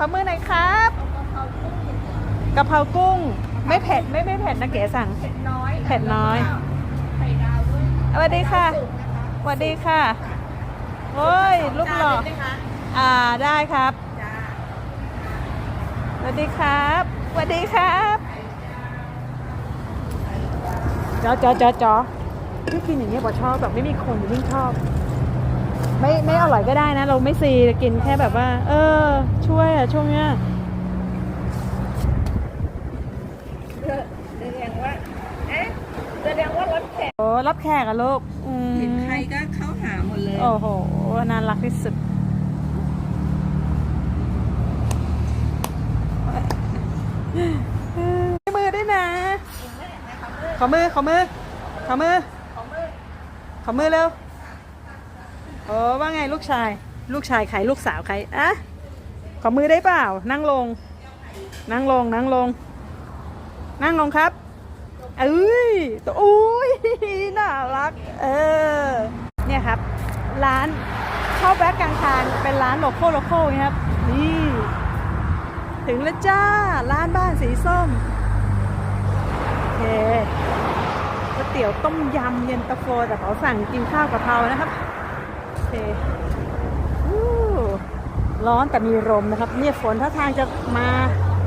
ขอมือหน่อยครับกะเพรากุ้ง ไม่เผ็ดไม่ไม่เผ็ดนะเก๋สั่ง เผ็ดน้อยเผ็ดน้อยไข่ดาวด้วยสวัสดีค่ะสวัสดีค่ะโอ้ยลูกหล่อจานเล็กไหมคะอ่าได้ครับจ้าสวัสดีครับสวัสดีครับจอจอจอจอที่กินอย่างเงี้ยบอชอบแบบไม่มีคนยิ่งชอบ ไม่ไม่อร่อยก็ได้นะ เราไม่ซีแต่กินแค่แบบว่า เออ ช่วยอะช่วงเนี้ยแสดงว่าเอ๊ะแสดงว่ารถแขกโอ้รับแขกอะลูกอืมเห็นใครก็เข้าหาหมดเลย โอ้โหน่ารักที่สุดมือด้วยนะขอมือขอมือขอมือขอมือเร็ว โอ้ว่าไงลูกชาย ลูกชายใครลูกสาวใครอะขอมือได้เปล่า นั่งลง นั่งลง นั่งลง นั่งลงครับ เอ้ยตัวอุ้ยน่ารัก เออ เนี่ยครับ ร้านเข้าแบ็กกลางทางเป็นร้านโลโก้โลโก้ครับ นี่ ถึงแล้วจ้า ร้านบ้านสีส้มโอเคก๋วยเตี๋ยวต้มยำเย็นตาโฟแต่เขาสั่งกินข้าวกะเพรานะครับ เคร้อนแต่มีลมนะครับ เนี่ยฝนท่าทางจะมา